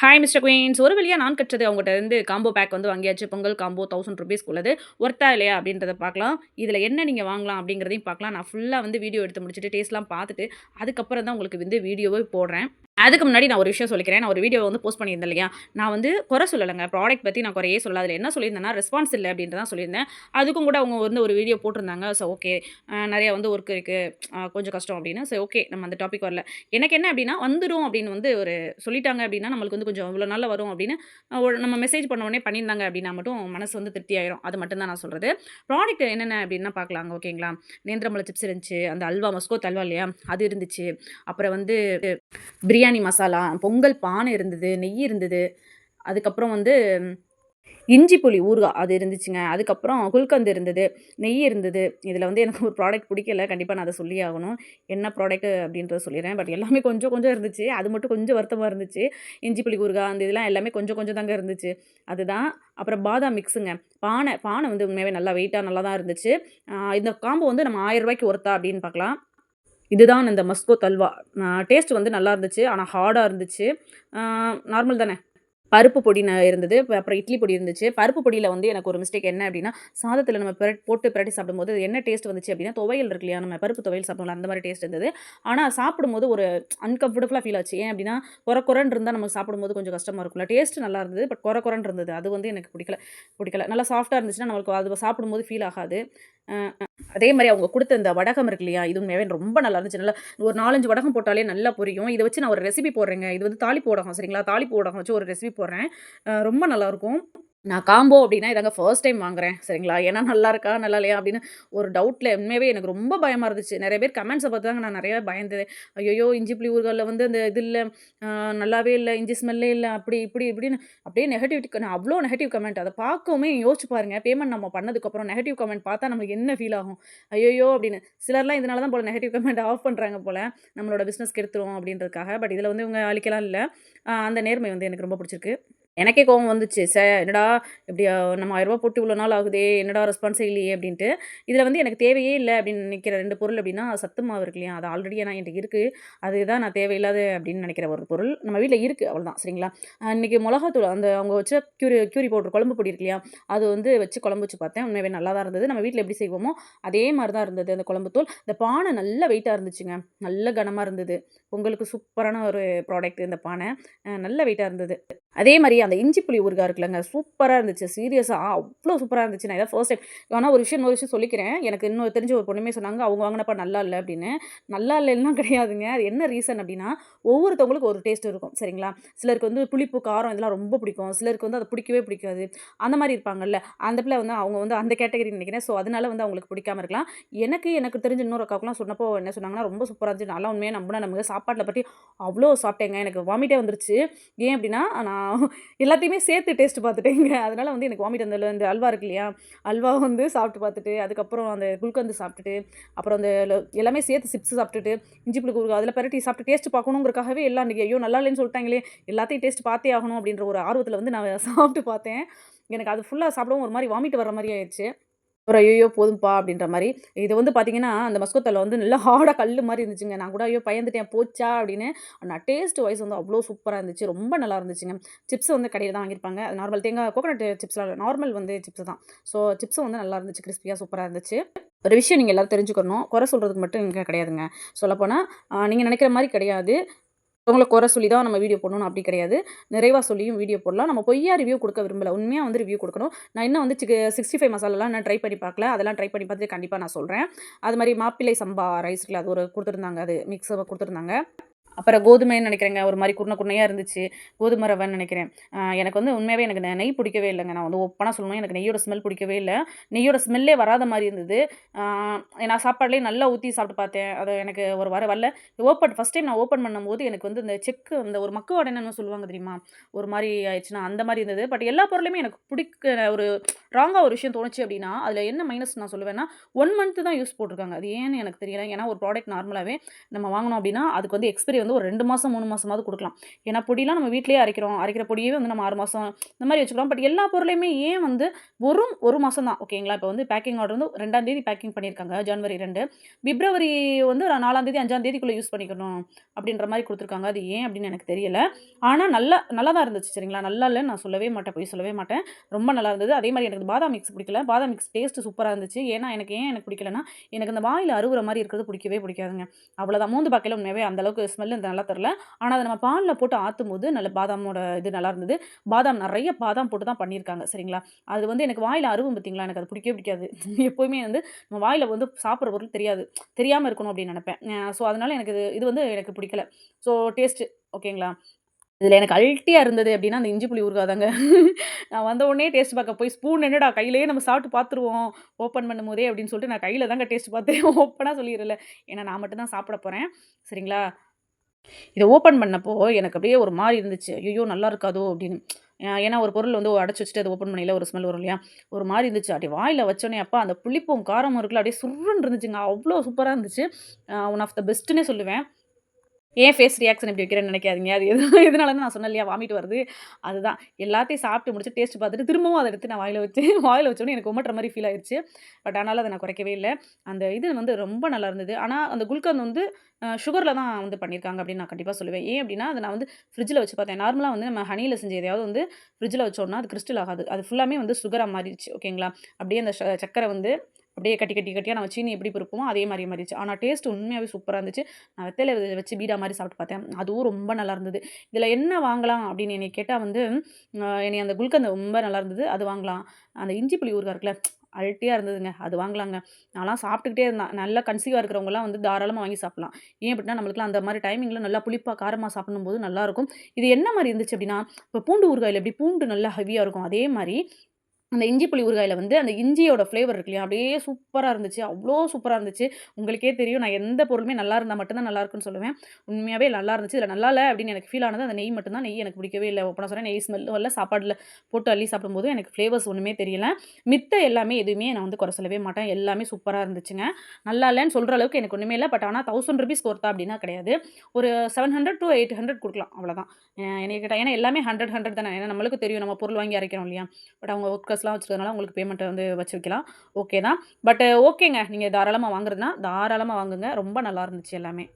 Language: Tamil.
ஹாய் மிஸ்டர் குயின்ஸ் ஒரு வழியாக நான் கற்றது அவங்ககிட்ட இருந்து காம்போ பேக் வந்து வாங்கியாச்சு. பொங்கல் காம்போ தௌசண்ட் ருபீஸ் உள்ளது. ஒர்த்தா இல்லையா அப்படின்றத பார்க்கலாம். இதில் என்ன நீங்கள் வாங்கலாம் அப்படிங்கிறதையும் பார்க்கலாம். நான் ஃபுல்லாக வந்து வீடியோ எடுத்து முடிச்சுட்டு டேஸ்ட்லாம் பார்த்துட்டு அதுக்கப்புறம் தான் உங்களுக்கு வந்து வீடியோவே போடுறேன். அதுக்கு முன்னாடி நான் ஒரு விஷயம் சொல்லிக்கிறேன். நான் ஒரு வீடியோ வந்து போஸ்ட் பண்ணியிருந்தேன் இல்லையா? நான் வந்து குறை சொல்லலைங்க. ப்ராடக்ட் பற்றி நான் குறையே சொல்லல. அதில் என்ன சொல்லியிருந்தேன்னா ரெஸ்பான்ஸ் இல்லை அப்படின்ட்டு தான் சொல்லியிருந்தேன். அதுக்கும் கூட அவங்க வந்து ஒரு வீடியோ போட்டிருந்தாங்க. ஸோ ஓகே நிறையா வந்து ஒர்க் இருக்குது கொஞ்சம் கஷ்டம் அப்படின்னு. ஸோ ஓகே நம்ம அந்த டாபிக் வரல. எனக்கு என்ன அப்படின்னா வந்துடும் அப்படின்னு வந்து ஒரு சொல்லிட்டாங்க அப்படின்னா நம்மளுக்கு வந்து கொஞ்சம் இவ்வளோ நாளில் வரும் அப்படின்னு ஒரு நம்ம மெசேஜ் பண்ண உடனே பண்ணியிருந்தாங்க அப்படின்னா மட்டும் மனசு வந்து திருப்தி ஆயிரும். அது மட்டும் தான் நான் சொல்கிறது ப்ராடக்ட் என்னென்ன அப்படின்னா பார்க்கலாங்க ஓகேங்களா நேந்திரமலை சிப்ஸ் இருந்துச்சு. அந்த அல்வா மஸ்கோத் அல்வா இல்லையா? அது இருந்துச்சு. அப்புறம் வந்து பிரியாணி மசாலா பொங்கல் பானை இருந்தது நெய் இருந்தது. அதுக்கப்புறம் வந்து இஞ்சி புளி ஊறுகாய் அது இருந்துச்சுங்க. அதுக்கப்புறம் குல்கந்து இருந்தது நெய் இருந்தது. இதில் வந்து எனக்கு ஒரு ப்ராடக்ட் பிடிக்கல. கண்டிப்பாக நான் அதை சொல்லி ஆகணும். என்ன ப்ராடக்ட் அப்படின்றத சொல்லிடுறேன். பட் எல்லாமே கொஞ்சம் கொஞ்சம் இருந்துச்சு. அது மட்டும் கொஞ்சம் வருத்தமாக இருந்துச்சு. இஞ்சி புளி ஊறுகாய் அந்த இதெல்லாம் எல்லாமே கொஞ்சம் கொஞ்சம் தாங்க இருந்துச்சு. அதுதான். அப்புறம் பாதாம் மிக்ஸுங்க. பானை பானை வந்து உண்மையாகவே நல்லா வெயிட்டாக நல்லா தான் இருந்துச்சு. இந்த காம்போ வந்து நம்ம ஆயிரம் ரூபாய்க்கு ஒருத்தா அப்படின்னு பார்க்கலாம். இதுதான் இந்த மஸ்கோ தல்வா. டேஸ்ட் வந்து நல்லா இருந்துச்சு ஆனால் ஹார்டாக இருந்துச்சு. நார்மல் தானே. பருப்பு பொடி இருந்தது. அப்புறம் இட்லி பொடி இருந்துச்சு. பருப்பு பொடியில் வந்து எனக்கு ஒரு மிஸ்டேக் என்ன அப்படின்னா சாதத்தில் நம்ம பிரட் போட்டு பிரட்டி சாப்பிடும்போது என்ன டேஸ்ட் வந்துச்சு அப்படின்னா துவையல் இருக்கு இல்லையா நம்ம பருப்பு துவையல் சாப்பிடுவோம்ல அந்த மாதிரி டேஸ்ட் இருந்தது. ஆனால் சாப்பிடும்போது ஒரு அன்கம்ஃபர்டபுளாக ஃபீல் ஆச்சு. ஏன் அப்படின்னா குறை குறைன்னு இருந்தால் நம்ம சாப்பிடும்போது கொஞ்சம் கஷ்டமாக இருக்கும்ல. டேஸ்ட் நல்லா இருந்தது பட் குறை குறைன்னு இருந்தது. அது வந்து எனக்கு பிடிக்கல பிடிக்கல. நல்லா சாஃப்டாக இருந்துச்சுன்னா நம்மளுக்கு அது சாப்பிடும்போது ஃபீல் ஆகாது. அதே மாதிரி அவங்க கொடுத்த இந்த வடகம் இருக்கு இல்லையா? இது உண்மையாகவே ரொம்ப நல்லா இருந்துச்சு. நல்லா ஒரு நாலஞ்சு வடகம் போட்டாலே நல்லா புரியும். இதை வச்சு நான் ஒரு ரெசிபி போடுறேங்க. இது வந்து தாளிப்பு வடகம் சரிங்களா? தாளிப்பு வடகம் வச்சு ஒரு ரெசிபி போடுறேன். ரொம்ப நல்லாயிருக்கும் நான் காம்போ அப்படின்னா இதாங்க ஃபர்ஸ்ட் டைம் வாங்குறேன் சரிங்களா? ஏன்னா நல்லா இருக்கா நல்லா இல்லையா அப்படின்னு ஒரு டவுட்டில் உண்மையாகவே எனக்கு ரொம்ப பயமாக இருந்துச்சு. நிறைய பேர் கமெண்ட்ஸை பார்த்து தாங்க நான் நிறைய பயந்தது. ஐயோ இஞ்சி புளி ஊர்களில் வந்து அந்த இது இல்லை நல்லாவே இல்லை இஞ்சி ஸ்மெல்லே இல்லை அப்படி இப்படி இப்படின்னு அப்படியே நெகட்டிவ் நான் அவ்வளோ நெகட்டிவ் கமெண்ட் அதை பார்க்கவுமே யோசிச்சு பாருங்க. பேமெண்ட் நம்ம பண்ணதுக்கப்புறம் நெகட்டிவ் கமெண்ட் பார்த்தா நம்மளுக்கு என்ன ஃபீல் ஆகும்? ஐயோ அப்படின்னு. சிலர்லாம் இதனால தான் போல நெகட்டிவ் கமெண்ட் ஆஃப் பண்ணுறாங்க போல். நம்மளோட பிஸ்னஸ் கெடுத்துரும் அப்படின்றதுக்காக. பட் இதில் வந்து இவங்க அழிக்கலாம் இல்லை. அந்த நேர்மை வந்து எனக்கு ரொம்ப பிடிச்சிருக்கு. எனக்கே கோவம் வந்துச்சு. சே என்னடா இப்படி நம்ம ஆயிரம் ரூபாய் போட்டு இவ்வளோ நாள் ஆகுதே என்னடா ரெஸ்பான்ஸே இல்லையே அப்படின்ட்டு. இதில் வந்து எனக்கு தேவையே இல்லை அப்படின்னு நினைக்கிற ரெண்டு பொருள் அப்படின்னா சத்து மாவு இருக்கு இல்லையா? அது ஆல்ரெடி நான் என்கிட்ட இருக்குது அதுதான் நான் தேவையில்லாத அப்படின்னு நினைக்கிற ஒரு பொருள். நம்ம வீட்டில் இருக்குது அவ்வளோதான் சரிங்களா? இன்றைக்கி மிளகாத்தூள் அந்த அவங்க வச்ச கியூரி கியூரி பவுடர் குழம்பு பொடி இருக்கு இல்லையா? அது வந்து வச்சு குழம்பு வச்சு பார்த்தேன். உண்மையாகவே நல்லா தான் இருந்தது. நம்ம வீட்டில் எப்படி செய்வோமோ அதே மாதிரி தான் இருந்தது அந்த குழம்பு தூள். இந்த பானை நல்ல வெயிட்டாக இருந்துச்சுங்க. நல்ல கனமாக இருந்தது. பொங்கலுக்கு சூப்பரான ஒரு ப்ராடக்ட் இந்த பானை. நல்ல வெயிட்டாக இருந்தது. அதே மாதிரி அந்த இஞ்சி புளி ஊறுகாய் இருக்குல்லங்க சூப்பராக இருந்துச்சு. சீரியஸாக அவ்வளோ சூப்பராக இருந்துச்சு. நான் இதான் ஃபர்ஸ்ட் டைம் ஆனால் ஒரு விஷயம் ஒரு விஷயம் சொல்லிக்கிறேன். எனக்கு இன்னொரு தெரிஞ்ச ஒரு பொண்ணுமே சொன்னாங்க அவங்க வாங்கினப்ப நல்லா இல்லை அப்படின்னு. நல்லா இல்லைன்னா கிடையாதுங்க. அது என்ன ரீசன் அப்படின்னா ஒவ்வொருத்தவங்களுக்கு ஒரு டேஸ்ட் இருக்கும். சரிங்களா? சிலருக்கு வந்து புளிப்பு காரம் இதெல்லாம் ரொம்ப பிடிக்கும். சிலருக்கு வந்து அது பிடிக்கவே பிடிக்காது. அந்த மாதிரி இருப்பாங்கல்ல. அந்த பிள்ளை வந்து அவங்க வந்து அந்த கேட்டகரி நினைக்கிறேன். ஸோ அதனால வந்து அவங்களுக்கு பிடிக்காம இருக்கலாம். எனக்கு எனக்கு தெரிஞ்ச இன்னொரு அக்காவுக்குலாம் சொன்னப்போ என்ன சொன்னாங்கன்னா ரொம்ப சூப்பராக இருந்துச்சு. நல்லா உண்மையாக நம்பினா நமக்கு சாப்பாட்டில் பற்றி அவ்வளோ சாப்பிட்டேங்க. எனக்கு வாமிட்டே வந்துருச்சு. ஏன் அப்படின்னா நான் எல்லாத்தையுமே சேர்த்து டேஸ்ட் பார்த்துட்டேங்க. அதனால வந்து எனக்கு வாமிட் அந்த இந்த அல்வா இருக்கு இல்லையா? அல்வா வந்து சாப்பிட்டு பார்த்துட்டு அதுக்கப்புறம் அந்த குல்கந்து சாப்பிட்டுட்டு அப்புறம் அந்த எல்லாமே சேர்த்து சிப்ஸ் சாப்பிட்டுட்டு இஞ்சி புளி குறுக்கு அதில் பரட்டி சாப்பிட்டு டேஸ்ட் பார்க்கணுங்கிறக்காகவே எல்லாம் இன்றைக்கி ஐயோ நல்லா இல்லைன்னு சொல்லிட்டாங்களே எல்லாத்தையும் டேஸ்ட் பார்த்தே ஆகணும் அப்படின்ற ஒரு ஆர்வத்தில் வந்து நான் சாப்பிட்டு பார்த்தேன். எனக்கு அது ஃபுல்லாக சாப்பிடவும் ஒரு மாதிரி வாமிட் வர மாதிரி ஆயிடுச்சு. அப்புறம் ஐயோ போதும்பா அப்படின்ற மாதிரி. இது வந்து பார்த்தீங்கன்னா அந்த மஸ்கோத்தில் வந்து நல்லா ஹார்டாக கல் மாதிரி இருந்துச்சுங்க. நான் கூட ஐயோ பயந்துட்டேன் போச்சா அப்படின்னு. நான் டேஸ்ட் வைஸ் வந்து அவ்வளோ சூப்பராக இருந்துச்சு. ரொம்ப நல்லா இருந்துச்சுங்க. சிப்ஸ் வந்து கடையில் தான் வாங்கியிருப்பாங்க. நார்மல் தேங்காய் கோகனட் சிப்ஸ்லாம் நார்மல் வந்து சிப்ஸ் தான். ஸோ சிப்ஸும் வந்து நல்லா இருந்துச்சு. கிறிஸ்பியாக சூப்பராக இருந்துச்சு. ஒரு விஷயம் நீங்கள் எல்லோரும் தெரிஞ்சுக்கணும். குறை சொல்கிறதுக்கு மட்டும் இங்கே கிடையாதுங்க. சொல்லப்போனால் நீங்கள் நினைக்கிற மாதிரி கிடையாது. இவங்களை குறை சொல்லி தான் நம்ம வீடியோ போடணும் அப்படி கிடையாது. நிறைவாக சொல்லியும் வீடியோ போடலாம். நம்ம பொய்யா ரிவ்யூ கொடுக்க விரும்பல. உண்மையாக வந்து ரிவ்யூ கொடுக்கணும். நான் இன்னும் வந்து சிக்ஸ்டி ஃபைவ் மசாலாலாம் நான் ட்ரை பண்ணி பார்க்கல. அதெல்லாம் ட்ரை பண்ணி பார்த்துட்டு கண்டிப்பாக நான் சொல்கிறேன் அது மாதிரி மாப்பிள்ளை சம்பா ரைஸ்ல அது ஒரு கொடுத்துருந்தாங்க. அது மிக்ஸ் கொடுத்துருந்தாங்க. அப்புறம் கோதுமைன்னு நினைக்கிறேங்க. ஒரு மாதிரி குருணை குருணையாக இருந்துச்சு. கோதுமை ரவைன்னு நினைக்கிறேன். எனக்கு வந்து உண்மையாகவே எனக்கு நெய் பிடிக்கவே இல்லைங்க. நான் வந்து ஒப்பனாக சொல்லணும். எனக்கு நெய்யோட ஸ்மெல் பிடிக்கவே இல்லை. நெய்யோட ஸ்மெல்லே வராத மாதிரி இருந்தது. நான் சாப்பாடுலேயே நல்லா ஊற்றி சாப்பிட்டு பார்த்தேன். அது எனக்கு ஒரு வர வரல. ஓப்பன் ஃபஸ்ட் டைம் நான் ஓப்பன் பண்ணும்போது எனக்கு வந்து இந்த செக்கு இந்த ஒரு மக்கு வடைன்னு சொல்லுவாங்க தெரியுமா? ஒரு மாதிரி ஆயிடுச்சுன்னா அந்த மாதிரி இருந்தது. பட் எல்லா பொருளையுமே எனக்கு பிடிக்க ஒரு ராங்காக ஒரு விஷயம் தோணுச்சு அப்படின்னா அதில் என்ன மைனஸ் நான் சொல்லுவேன்னா ஒன் மந்த்து தான் யூஸ் போட்டிருக்காங்க. அது ஏன்னு எனக்கு தெரியல. ஏன்னா ஒரு ப்ராடக்ட் நார்மலாகவே நம்ம வாங்கினோம் அப்படின்னா அதுக்கு வந்து எக்ஸ்பிரி வந்து ஒரு ரெண்டு மாதம் மூணு மாதமாவது கொடுக்கலாம் ஏன்னா பொடிலாம் நம்ம வீட்லயே அரைக்கிறோம். அரைக்கிற பொடியே வந்து நம்ம ஆறு மாதம் இந்த மாதிரி வச்சுக்கிறோம். பட் எல்லா பொருளையுமே ஏன் வந்து வெறும் ஒரு மாதம் தான் ஓகேங்களா? இப்போ வந்து பேக்கிங் ஆர்டர் வந்து ரெண்டாம் தேதி பேக்கிங் பண்ணியிருக்காங்க. ஜனவரி ரெண்டு பிப்ரவரி வந்து நாலாம் தேதி, அஞ்சாம் தேதிக்குள்ளே யூஸ் பண்ணிக்கணும் அப்படின்ற மாதிரி கொடுத்துருக்காங்க அது ஏன் அப்படின்னு எனக்கு தெரியல. ஆனால் நல்லா நல்லா தான் இருந்துச்சு சரிங்களா? நல்லா இல்லை நான் சொல்லவே மாட்டேன். போய் சொல்லவே மாட்டேன். ரொம்ப நல்லா இருந்தது. அதே மாதிரி எனக்கு பாதாம் மிக்ஸ் பிடிக்கல. பாதாம் மிக்ஸ் டேஸ்ட் சூப்பராக இருந்துச்சு. ஏன்னா எனக்கு ஏன் எனக்கு பிடிக்கலன்னா, எனக்கு இந்த வாயில் அருவுற மாதிரி இருக்கிறது பிடிக்கவே பிடிக்காதுங்க. அவ்வளோதான். மூந்து பாக்கையில் உண்மையாகவே அந்த அளவுக்கு ஸ்மெல் நல்லா தெரில ஆனால் அதை நம்ம பாலில் போட்டு ஆற்றும் போது நல்ல பாதாமோட இது நல்லா இருந்தது. பாதாம் நிறைய பாதாம் போட்டு தான் பண்ணியிருக்காங்க. சரிங்களா? அது வந்து எனக்கு வாயில் அருவும் பார்த்திங்களா எனக்கு அது பிடிக்கவே பிடிக்காது. எப்போவுமே வந்து நம்ம வாயில் வந்து சாப்பிட்ற பொருள் தெரியாது. தெரியாமல் இருக்கணும் அப்படின்னு நினப்பேன் ஸோ அதனால் எனக்கு இது இது வந்து எனக்கு பிடிக்கல. ஸோ டேஸ்ட்டு ஓகேங்களா? இதில் எனக்கு அல்ட்டியாக இருந்தது அப்படின்னா, அந்த இஞ்சி புளி ஊறுகாதாங்க நான் வந்த உடனே டேஸ்ட் பார்க்க போய் ஸ்பூன் என்னடா கையிலேயே நம்ம சாப்பிட்டு பார்த்துருவோம். ஓப்பன் பண்ணும்போதே அப்படின்னு சொல்லிட்டு நான் கையில் தாங்க டேஸ்ட் பார்த்தேன். ஓப்பனாக சொல்லிடுறல ஏன்னா நான் மட்டும் தான் சாப்பிட போகிறேன் சரிங்களா? இதை ஓப்பன் பண்ணப்போ எனக்கு அப்படியே ஒரு மாதிரி இருந்துச்சு. ஐயோ நல்லா இருக்காதோ! அப்படின்னு. ஏன்னா ஒரு பொருள் வந்து அடைச்சி வச்சுட்டு அதை ஓப்பன் பண்ணல ஒரு ஸ்மெல் வரும் இல்லையா? ஒரு மாதிரி இருந்துச்சு. அப்படியே வாயில் வச்சோன்னே அப்பா அந்த புளிப்பும், காரமும் இருக்குல்ல அப்படியே சுருன்னு இருந்துச்சுங்க. அவ்வளோ சூப்பராக இருந்துச்சு. ஒன் ஆஃப் த பெஸ்ட்டுன்னே சொல்லுவேன். ஏன் ஃபேஸ் ரியாக்ஷன் இப்படி வைக்கிறேன்னு நினைக்காதீங்க அது எது எதனாலன்னு நான் சொன்னேன் இல்லையா? வாமிட்டு வருது. அதுதான். எல்லாத்தையும் சாப்பிட்டு முடிச்சு டேஸ்ட் பார்த்துட்டு திரும்பவும் அதை எடுத்து நான் வாயில் வச்சு வாயில் வச்சோன்னே எனக்கு உமட்டுற மாதிரி ஃபீல் ஆயிடுச்சு பட் ஆனாலும் அதை நான் குறைக்கவே இல்லை அந்த இது வந்து ரொம்ப நல்லா இருந்தது. ஆனால் அந்த குல்கந்த் வந்து சுகரில் தான் வந்து பண்ணியிருக்காங்க அப்படின்னு நான் கண்டிப்பாக சொல்லுவேன். ஏன் அப்படின்னா, அதை நான் வந்து ஃப்ரிட்ஜில் வச்சு பார்த்தேன். நார்மலாக வந்து நம்ம ஹனியில் செஞ்ச எதையாவது வந்து ஃப்ரிட்ஜில் வச்சோம்னா, அது கிறிஸ்டல் ஆகாது. அது ஃபுல்லாமே வந்து சுகராக மாறிடுச்சு ஓகேங்களா? அப்படியே அந்த ச வந்து அப்படியே கட்டி கட்டி கட்டியாக நம்ம சீனி எப்படி பொறுப்போமோ அதே மாதிரி மாறிச்சு ஆனால் டேஸ்ட் உண்மையாகவே சூப்பராக இருந்துச்சு. நான் வெத்தல வச்சு பீடா மாதிரி சாப்பிட்டு பார்த்தேன். அதுவும் ரொம்ப நல்லா இருந்தது. இதில் என்ன வாங்கலாம் அப்படின்னு என்னைய கேட்டால் வந்து, என்னை அந்த குல்கந்தை ரொம்ப நல்லா இருந்தது. அது வாங்கலாம். அந்த இஞ்சி புளி ஊறுகாய் இருக்குல்ல, அல்ட்டியாக இருந்ததுங்க. அது வாங்கலாங்க. நான்லாம் சாப்பிட்டுக்கிட்டே இருந்தேன். நல்லா கன்சீவாக இருக்கிறவங்கலாம் வந்து தாராளமாக வாங்கி சாப்பிட்லாம் ஏன் அப்படின்னா, நம்மளுக்குலாம் அந்த மாதிரி டைமிங்கில் நல்லா புளிப்பாக காரமாக சாப்பிடும்போது நல்லாயிருக்கும் இது என்ன மாதிரி இருந்துச்சு அப்படின்னா, இப்போ பூண்டு ஊறுகாயில் எப்படி பூண்டு நல்லா ஹெவியாக இருக்கும். அதே மாதிரி அந்த இஞ்சி புளி ஊறுகாயில் வந்து அந்த இஞ்சியோட ஃப்ளேவர் இருக்கு இல்லையா? அப்படியே சூப்பராக இருந்துச்சு. அவ்வளோ சூப்பராக இருந்துச்சு. உங்களுக்கே தெரியும் நான் எந்த பொருளுமே நல்லா இருந்தால் மட்டும்தான் நல்லா இருக்குன்னு சொல்லுவேன். உண்மையாகவே நல்லா இருந்துச்சு. இதில் நல்லா இல்லை அப்படின்னு எனக்கு ஃபீல் ஆனது அந்த நெய் மட்டும் தான். நெய் எனக்கு பிடிக்கவே இல்லை ஓப்பனா சொன்னேன் நெய் ஸ்மெல்லும் வரல. சாப்பாடுல போட்டு அள்ளி சாப்பிடும்போது எனக்கு ஃப்ளேவர்ஸ் ஒன்றுமே தெரியல. மித்த எல்லாமே எதுவுமே நான் வந்து குறை சொல்லவே மாட்டேன். எல்லாமே சூப்பராக இருந்துச்சுங்க. நல்லா இல்லைன்னு சொல்கிற அளவுக்கு எனக்கு ஒன்றுமே இல்லை பட் ஆனால் தௌசண்ட் ருபீஸ் கொடுத்தா அப்படின்னா கிடையாது. ஒரு 700 டூ 800 குடுக்கலாம். அவ்வளோதான். எனக்கு என்னைய ஏன்னா எல்லாமே 100, 100 தானே. ஏன்னா நம்மளுக்கு தெரியும் நம்ம பொருள் வாங்கி அரைக்கிறோம் இல்லையா? பட் அவங்க ஆர்டர்ஸ்லாம் வச்சுருக்கனால உங்களுக்கு பேமெண்ட்டை வந்து வச்சு வைக்கலாம். ஓகே தான். பட் ஓகேங்க. நீங்கள் தாராளமாக வாங்குறதுனா, தாராளமாக வாங்குங்க. ரொம்ப நல்லா இருந்துச்சு எல்லாமே.